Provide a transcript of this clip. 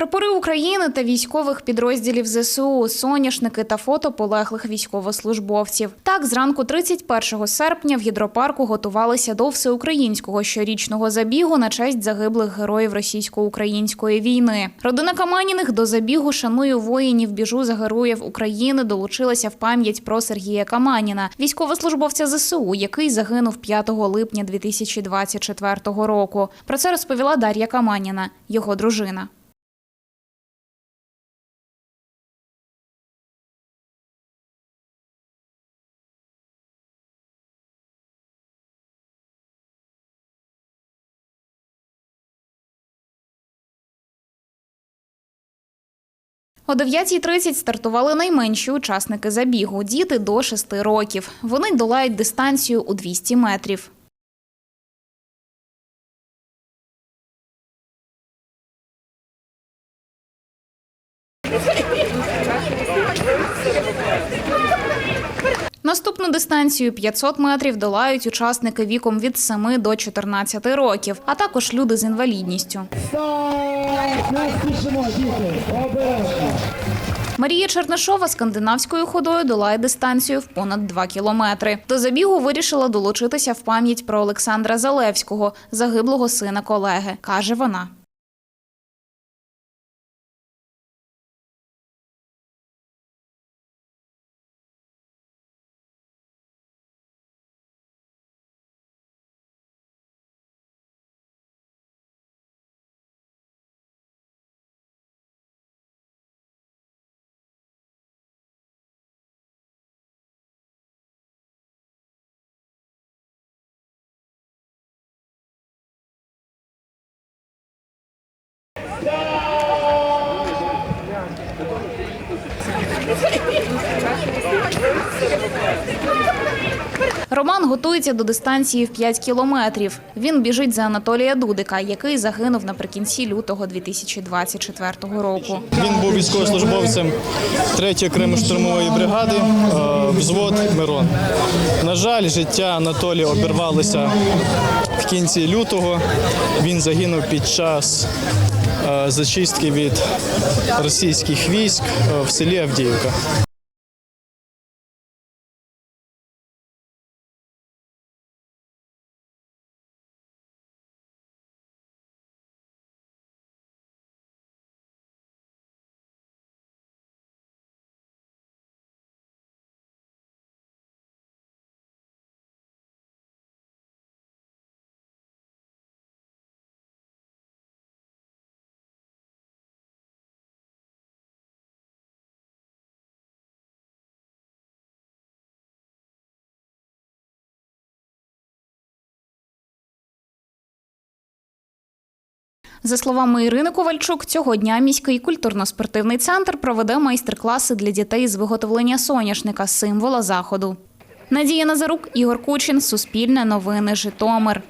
Прапори України та військових підрозділів ЗСУ, соняшники та фото полеглих військовослужбовців. Так, зранку 31 серпня в гідропарку готувалися до всеукраїнського щорічного забігу на честь загиблих героїв російсько-української війни. Родина Каманіних до забігу шаную воїнів біжу за героїв України долучилася в пам'ять про Сергія Каманіна, військовослужбовця ЗСУ, який загинув 5 липня 2024 року. Про це розповіла Дар'я Каманіна, його дружина. О 9.30 стартували найменші учасники забігу – діти до 6 років. Вони долають дистанцію у 200 метрів. Наступну дистанцію 500 метрів долають учасники віком від 7 до 14 років, а також люди з інвалідністю. Марія Чернишова скандинавською ходою долає дистанцію в понад 2 кілометри. До забігу вирішила долучитися в пам'ять про Олександра Залевського, загиблого сина колеги, каже вона. Роман готується до дистанції в 5 кілометрів. Він біжить за Анатолія Дудика, який загинув наприкінці лютого 2024 року. Він був військовослужбовцем 3-ї окремої штурмової бригади, е, взвод Мирон. На жаль, життя Анатолія обірвалося в кінці лютого. Він загинув під час зачистки від російських військ е, в селі Авдіївка. За словами Ірини Ковальчук, цього дня міський культурно-спортивний центр проведе майстер-класи для дітей з виготовлення соняшника, символа заходу. Надія Назарук, Ігор Кучин, Суспільне новини, Житомир.